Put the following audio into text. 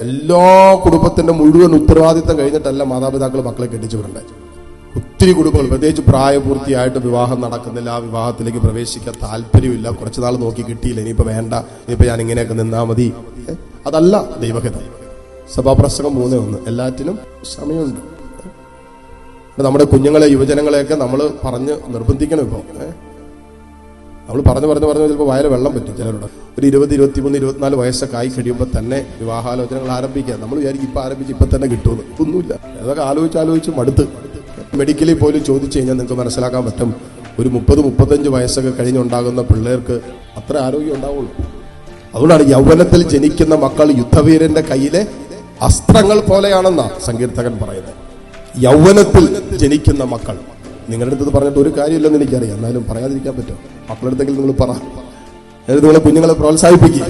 എല്ലാ കുടുംബത്തിന്റെ മുഴുവൻ ഉത്തരവാദിത്തം കഴിഞ്ഞിട്ടല്ല മാതാപിതാക്കൾ മക്കളെ കെട്ടിച്ചു വിടേണ്ടത് ഒത്തിരി കുടുംബങ്ങൾ പ്രത്യേകിച്ച് പ്രായപൂർത്തിയായിട്ട് വിവാഹം നടക്കുന്നില്ല ആ വിവാഹത്തിലേക്ക് പ്രവേശിക്കാൻ താല്പര്യമില്ല. കുറച്ചു നാൾ നോക്കി കിട്ടിയില്ല ഇനിയിപ്പോ വേണ്ട ഇനിയിപ്പോ ഞാൻ ഇങ്ങനെയൊക്കെ നിന്നാ മതി. അതല്ല ദൈവഹിതം സഭാപ്രസംഗം മൂന്നേ ഒന്ന്. എല്ലാറ്റിനും സമയമുണ്ട്. നമ്മുടെ കുഞ്ഞുങ്ങളെ യുവജനങ്ങളെയൊക്കെ നമ്മൾ പറഞ്ഞ് നിർബന്ധിക്കണം ഇപ്പൊ. ഏഹ് നമ്മൾ പറഞ്ഞു പറഞ്ഞു പറഞ്ഞു ചിലപ്പോൾ വയറ് വെള്ളം പറ്റും ചിലരുടെ. ഒരു ഇരുപത് ഇരുപത്തിമൂന്ന് ഇരുപത്തിനാല് വയസ്സൊക്കെ ആയി കഴിയുമ്പോൾ തന്നെ വിവാഹാലോചനകൾ ആരംഭിക്കുക. നമ്മൾ വിചാരിക്കും ഇപ്പം ആരംഭിച്ച് ഇപ്പം തന്നെ കിട്ടുമെന്ന്. ഒന്നുമില്ല അതൊക്കെ ആലോചിച്ച് ആലോചിച്ച് മടുത്ത്. മെഡിക്കലിൽ പോലും ചോദിച്ചു കഴിഞ്ഞാൽ നിങ്ങൾക്ക് മനസ്സിലാക്കാൻ പറ്റും. ഒരു മുപ്പത് മുപ്പത്തഞ്ച് വയസ്സൊക്കെ കഴിഞ്ഞുണ്ടാകുന്ന പിള്ളേർക്ക് അത്ര ആരോഗ്യം ഉണ്ടാവുള്ളൂ. അതുകൊണ്ടാണ് യൗവനത്തിൽ ജനിക്കുന്ന മക്കൾ യുദ്ധവീരന്റെ കയ്യിലെ അസ്ത്രങ്ങൾ പോലെയാണെന്നാണ് സങ്കീർത്തകൻ പറയുന്നത്. യൗവനത്തിൽ ജനിക്കുന്ന മക്കൾ നിങ്ങളുടെ അടുത്ത് പറഞ്ഞിട്ട് ഒരു കാര്യമില്ലെന്ന് എനിക്കറിയാം. എന്നാലും പറയാതിരിക്കാൻ പറ്റും. മക്കളുടെ അടുത്തെങ്കിലും നിങ്ങൾ പറ. നിങ്ങളെ കുഞ്ഞുങ്ങളെ പ്രോത്സാഹിപ്പിക്കുക